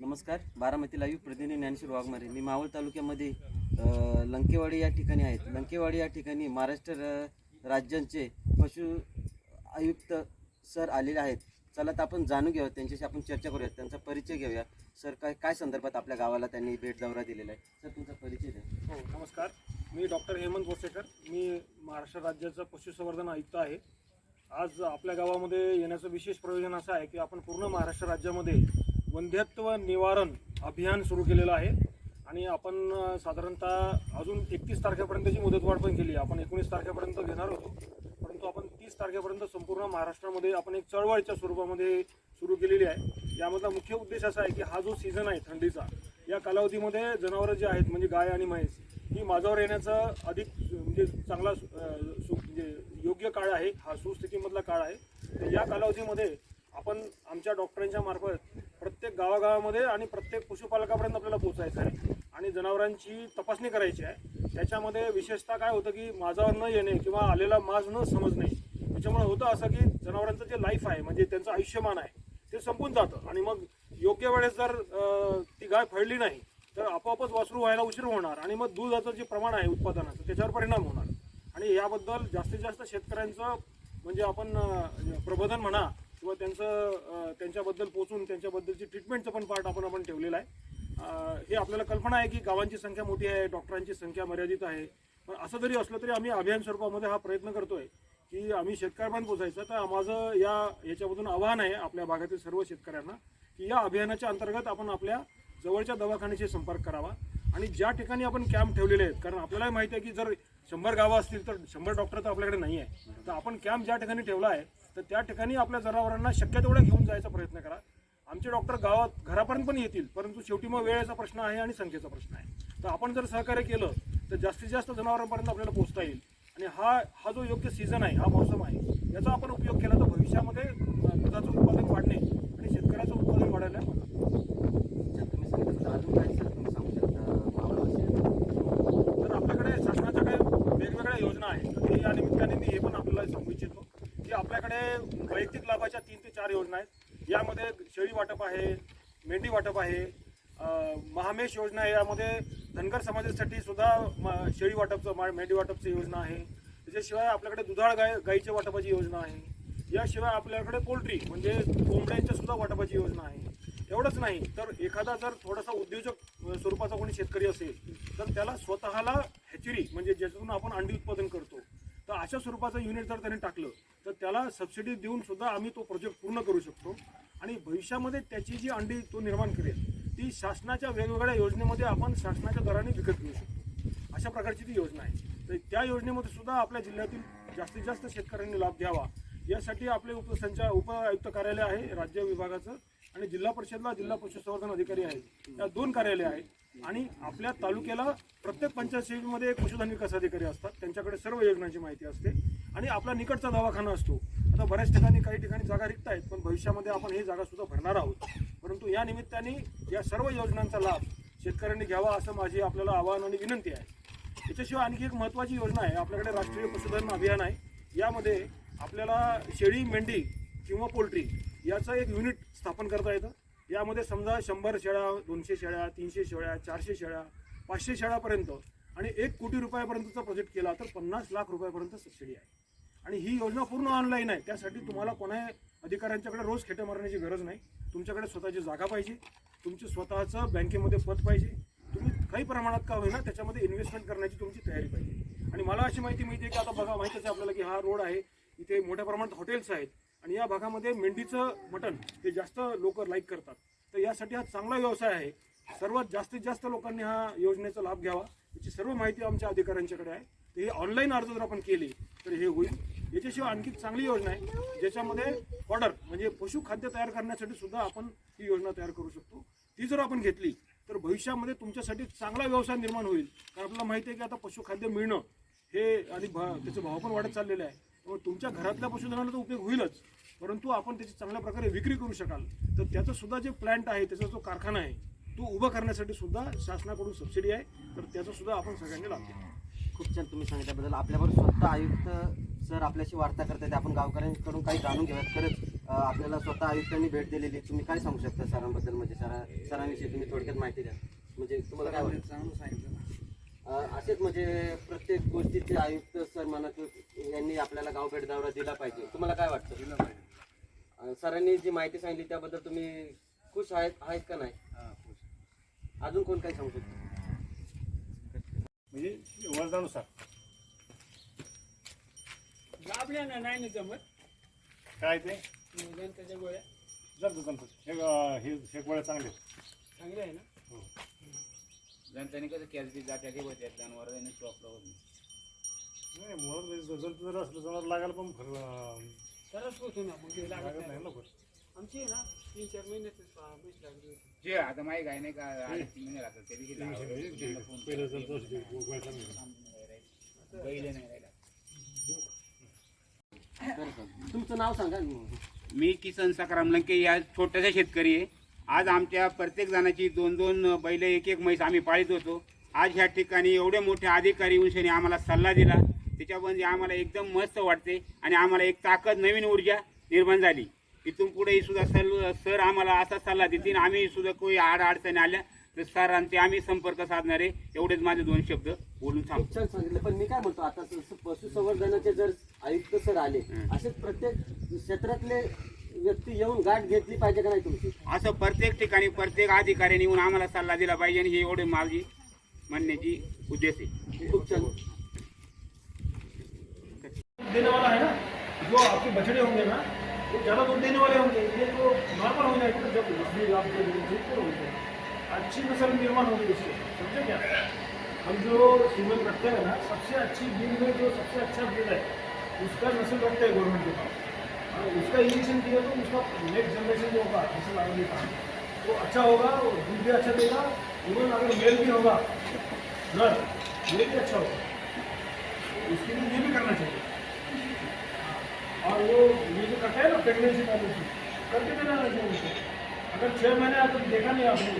नमस्कार. बारामती लाईव्ह प्रतिनिधी ज्ञानेश्वर वाघमारे. मी मावळ तालुक्यामध्ये लंकेवाडी या ठिकाणी आहेत. लंकेवाडी या ठिकाणी महाराष्ट्र राज्यांचे पशु आयुक्त सर आलेले आहेत. चला तर आपण जाणून घेऊया. त्यांच्याशी आपण चर्चा करूया. त्यांचा परिचय घेऊया. सर काय काय संदर्भात आपल्या गावाला त्यांनी भेट दौरा दिलेला आहे? सर तुमचा परिचय द्या. हो नमस्कार. मी डॉक्टर हेमंत बोसेकर मी महाराष्ट्र राज्याचा पशुसंवर्धन आयुक्त आहे. आज आपल्या गावामध्ये येण्याचं विशेष प्रयोजन असं आहे की आपण पूर्ण महाराष्ट्र राज्यामध्ये वंध्यत्व निवारण अभियान सुरू केलेलं आहे. आणि आपण साधारणतः अजून एकतीस तारखेपर्यंतची मुदतवाढ पण केली आपण एकोणीस तारखेपर्यंत घेणार होतो. परंतु आपण तीस तारखेपर्यंत संपूर्ण महाराष्ट्रामध्ये आपण एक चळवळीच्या स्वरूपामध्ये सुरू केलेली आहे. यामधला मुख्य उद्देश असा आहे की हा जो सीझन आहे थंडीचा या कालावधीमध्ये जनावरं जी आहेत म्हणजे गाय आणि म्हैस ही माझ्यावर येण्याचा अधिक म्हणजे चांगला सु म्हणजे योग्य काळ आहे. हा सुस्थितीमधला काळ आहे. तर या कालावधीमध्ये आपण आमच्या डॉक्टरांच्या मार्फत प्रत्येक गावागावामध्ये आणि प्रत्येक पशुपालकापर्यंत आपल्याला पोहोचायचं आहे. आणि जनावरांची तपासणी करायची आहे. त्याच्यामध्ये विशेषतः काय होतं की माझावर न येणे किंवा आलेला माज न समजणे त्याच्यामुळे होतं असं की जनावरांचं जे लाईफ आहे म्हणजे त्यांचं आयुष्यमान आहे ते संपून जातं. आणि मग योग्य वेळेस जर ती गाय फळली नाही तर आपोआपच वासरू व्हायला उशीर होणार आणि मग दुधाचं जे प्रमाण आहे उत्पादनाचं त्याच्यावर परिणाम होणार. आणि याबद्दल जास्तीत जास्त शेतकऱ्यांचं म्हणजे आपण प्रबोधन म्हणा किंवा त्यांचं त्यांच्याबद्दल पोचून त्यांच्याबद्दलची ट्रीटमेंटचं पण पार्ट आपण आपण ठेवलेला आहे. हे आपल्याला कल्पना आहे की गावांची संख्या मोठी आहे डॉक्टरांची संख्या मर्यादित आहे. पण असं जरी असलं तरी आम्ही अभियान स्वरूपामध्ये हा प्रयत्न करतोय की आम्ही शेतकऱ्यांपर्यंत पोचायचं तर माझं या याच्यामधून आव्हान आहे आपल्या भागातील सर्व शेतकऱ्यांना की या अभियानाच्या अंतर्गत आपण आपल्या जवळच्या दवाखान्याशी संपर्क करावा. आणि ज्या ठिकाणी आपण कॅम्प ठेवलेले आहेत कारण आपल्यालाही माहिती आहे की जर शंभर गावं असतील तर शंभर डॉक्टर तर आपल्याकडे नाही आहे तर आपण कॅम्प ज्या ठिकाणी ठेवला आहे तर त्या ठिकाणी आपल्या जनावरांना शक्य तेवढं घेऊन जायचा प्रयत्न करा. आमचे डॉक्टर गावात घरापर्यंत पण येतील परंतु शेवटी मग वेळेचा प्रश्न आहे आणि संख्येचा प्रश्न आहे. तर आपण जर सहकार्य केलं तर जास्तीत जास्त जनावरांपर्यंत आपल्याला पोहोचता येईल. आणि हा हा जो योग्य सीझन आहे हा मौसम आहे याचा आपण उपयोग केला तर भविष्यामध्ये दुधाचं उत्पादन वाढणे आणि शेतकऱ्याचं उत्पादन वाढायला मदत होईल. सर तुम्ही सांगितलं अजून काय सर तुम्ही सांगू शकता मावळवासी तर आपल्याकडे शासनाच्या काही वेगवेगळ्या योजना आहेत तर या निमित्ताने मी हे पण आपल्याला सांगू इच्छितो की आपल्याकडे वैयक्तिक तीन ते चार योजना आहेत. यामध्ये शेळी वाटप आहे मेंढी वाटप आहे महामेश योजना आहे. यामध्ये धनगर समाजासाठी सुद्धा शेळी वाटपचं मा- मेंढी वाटपची योजना आहे. त्याच्याशिवाय आपल्याकडे दुधाळ गाय गाईच्या वाटपाची योजना आहे. याशिवाय आपल्याकडे पोल्ट्री म्हणजे कोंबड्यांच्या सुद्धा वाटपाची योजना आहे. एवढंच नाही तर एखादा जर थोडासा उद्योजक स्वरूपाचा कोणी शेतकरी असेल तर त्याला स्वतःला हॅचरी म्हणजे ज्याच्यातून आपण अंडी उत्पादन करतो तर अशा स्वरूपाचं युनिट जर त्याने टाकलं त्याला सबसिडी देऊन सुद्धा आम्ही तो प्रोजेक्ट पूर्ण करू शकतो. आणि भविष्यामध्ये त्याची जी अंडी तो निर्माण करेल ती शासनाच्या वेगवेगळ्या योजनेमध्ये आपण शासनाच्या दराने विकत घेऊ शकतो. अशा प्रकारची ती योजना आहे. तर त्या योजनेमध्ये सुद्धा आपल्या जिल्ह्यातील जास्तीत जास्त शेतकऱ्यांनी लाभ घ्यावा. यासाठी आपले उपसंचा उप आयुक्त कार्यालय आहे राज्य विभागाचं आणि जिल्हा परिषदला जिल्हा पशुसंवर्धन अधिकारी आहे या दोन कार्यालय आहेत. आणि आपल्या तालुक्याला प्रत्येक पंचायत समितीमध्ये पशुधन विकास अधिकारी असतात. त्यांच्याकडे सर्व योजनांची माहिती असते. आणि आपला निकटचा दवाखाना असतो. आता बऱ्याच ठिकाणी काही ठिकाणी जागा रिक्त आहेत पण भविष्यामध्ये आपण ही जागा सुद्धा भरणार आहोत. परंतु या निमित्ताने या सर्व योजनांचा लाभ शेतकऱ्यांनी घ्यावा असं माझी आपल्याला आवाहन आणि विनंती आहे. याच्याशिवाय आणखी एक महत्त्वाची योजना आहे. आपल्याकडे राष्ट्रीय पशुधन अभियान आहे. यामध्ये आपल्याला शेळी मेंढी किंवा पोल्ट्री याचं एक युनिट स्थापन करता येतं. यामध्ये समजा शंभर शेळ्या दोनशे शेळ्या तीनशे शेळ्या चारशे शेळ्या पाचशे शेळ्यापर्यंत आणि एक कोटी रुपयापर्यंतचा प्रोजेक्ट केला तर पन्नास लाख रुपयापर्यंत सबसिडी आहे. आणि ही योजना पूर्ण ऑनलाईन आहे. त्यासाठी तुम्हाला कोणाही अधिकाऱ्यांच्याकडे रोज खेटे मारण्याची गरज नाही. तुमच्याकडे स्वतःची जागा पाहिजे. तुमची स्वतःचं बँकेमध्ये पद पाहिजे. तुम्ही काही प्रमाणात का होईना त्याच्यामध्ये इन्व्हेस्टमेंट करण्याची तुमची तयारी पाहिजे. आणि मला अशी माहिती मिळते की आता बघा माहितीच आहे आपल्याला की हा रोड आहे. इथे मोठ्या प्रमाणात हॉटेल्स आहेत. आणि या भागामध्ये मेंढीचं मटण हे जास्त लोक लाईक करतात. तर यासाठी हा चांगला व्यवसाय आहे. सर्वात जास्तीत जास्त लोकांनी हा योजनेचा लाभ घ्यावा. याची सर्व माहिती आमच्या अधिकाऱ्यांच्याकडे आहे. तर हे ऑनलाईन अर्ज जर आपण केले तर हे होईल. याच्याशिवाय आणखी चांगली योजना आहे ज्याच्यामध्ये ऑर्डर म्हणजे पशुखाद्य तयार करण्यासाठी सुद्धा आपण ही योजना तयार करू शकतो. ती जर आपण घेतली तर भविष्यामध्ये तुमच्यासाठी चांगला व्यवसाय निर्माण होईल. कारण आपल्याला माहिती आहे की आता पशुखाद्य मिळणं हे आणि भा त्याचे भाव पण वाढत चाललेले आहे. त्यामुळे तुमच्या घरातल्या पशुधनाला तर उपयोग होईलच. परंतु आपण त्याची चांगल्या प्रकारे विक्री करू शकाल. तर त्याचं सुद्धा जे प्लॅन्ट आहे त्याचा जो कारखाना आहे तो उभा करण्यासाठी सुद्धा शासनाकडून सबसिडी आहे. तर त्याचा सुद्धा आपण सगळ्यांनी लाभ खूप छान तुम्ही सांगितल्याबद्दल. आपल्याबरोबर स्वतः आयुक्त सर आपल्याशी वार्ता करतात आपण गावकऱ्यांकडून काही जाणून घेऊयात. खरंच आपल्याला स्वतः आयुक्तांनी भेट दिलेली तुम्ही काय सांगू शकता सरांबद्दल? म्हणजे सरा सरांविषयी तुम्ही थोडक्यात माहिती द्या. म्हणजे तुम्हाला काय वाटतं? चांगलं सांगितलं. ना असेच म्हणजे प्रत्येक गोष्टीचे आयुक्त सर म्हणा की यांनी आपल्याला गाव भेट दौरा दिला पाहिजे. तुम्हाला काय वाटतं? दिलं पाहिजे. सरांनी जी माहिती सांगितली त्याबद्दल तुम्ही खुश आहेत आहेत का नाही? अजून कोण काय सांगू शकतो? म्हणजे वर्धानुसार. आपल्याला नाही ना जमत. काय ते? जनताच्या गोळ्या. जमतं जमतं. हे अं, हे हे गोळ्या चांगले. चांगल्या आहे ना? जनतेने कसं कॅलरी जात्या होत्या होत. नाही. मुळात जर जर असलं जनावर लागायला पण अं, तरच पोचू ना मग ते लागत लागत नाही. नाही ना. आमची आहे ना तीन चार महिन्यातच म्हैस लागली होती. जे आता माही काय नाही का अडीच तीन महिने लागतात पहिलं. जर नाही राहिला. तुमचं नाव सांगा मी किसन सकाराम लंके या छोट्याशा शेतकरी आहे. आज आमच्या प्रत्येक जणाची दोन दोन बैल एक एक म्हैस आम्ही पाळीत होतो. आज ह्या ठिकाणी एवढे मोठे अधिकारी येऊन शनी आम्हाला सल्ला दिला. त्याच्यामध्ये आम्हाला एकदम मस्त वाटते आणि आम्हाला एक ताकद नवीन ऊर्जा निर्माण झाली. इथून पुढे सुद्धा सर सर आम्हाला असा सल्ला देतील. आम्ही सुद्धा काही आड अडचणी आल्या तर सरांचे आम्ही संपर्क साधणारे एवढेच माझे दोन शब्द बोलून सांगतो खूप छान सांगितलं. पण मी काय म्हणतो आता पशुसंवर्धनाचे जर आयुक्त सर आले. असे प्रत्येक क्षेत्रातले व्यक्ती येऊन गाठ घेतली पाहिजे का नाही तुमची? असं प्रत्येक ठिकाणी प्रत्येक अधिकाऱ्याने येऊन आम्हाला सल्ला दिला पाहिजे आणि हे एवढे माझी म्हणण्याची उद्देश आहे. खूप छान. देने वाला है ना? जो आपके बछड़े होंगे ना ये ज़्यादा दूध देने वाले होंगे ये तो नॉर्मल हो जाएगा जब नस्ली आप जो दूध को होते हैं अच्छी नस्ल निर्माण होगी उससे समझे क्या? हम जो सीमन रखते हैं ना सबसे अच्छी बिल में जो सबसे अच्छा बिल है उसका नस्ल रखते हैं गवर्नमेंट के पास। और उसका इंजेक्शन दिया तो उसका नेक्स्ट जनरेशन जो होगा फसल आगे का वो अच्छा होगा और दूध भी अच्छा देगा इवन अगर मेल भी होगा नर ये भी अच्छा होगा। उसके लिए ये भी करना चाहिए। और वो ये जो करते हैं ना प्रेगनेंसी पॉलिसी करके देना चाहिए अगर छः महीने आप देखा नहीं आपने।